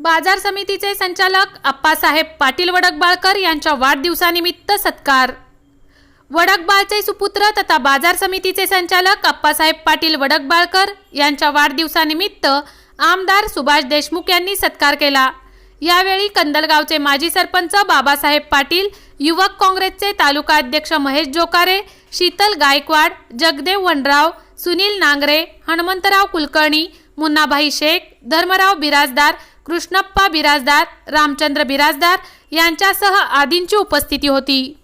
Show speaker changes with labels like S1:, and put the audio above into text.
S1: बाजार समितीचे संचालक अप्पासाहेब पाटील वडकबाळकर यांच्या वाढदिवसानिमित्त सत्कार. वडकबाळचे सुपुत्र तथा बाजार समितीचे संचालक अप्पासाहेब पाटील वडकबाळकर यांच्या वाढदिवसानिमित्त आमदार सुभाष देशमुख यांनी सत्कार केला. यावेळी कंदलगावचे माजी सरपंच बाबासाहेब पाटील युवक काँग्रेसचे तालुका अध्यक्ष महेश जोकारे शीतल गायकवाड जगदेव वनराव सुनील नांगरे हनुमंतराव कुलकर्णी मुन्नाभाई शेख धर्मराव बिराजदार कृष्णप्पा बिराजदार रामचंद्र बिराजदार यांच्यासह आदींची उपस्थिती होती.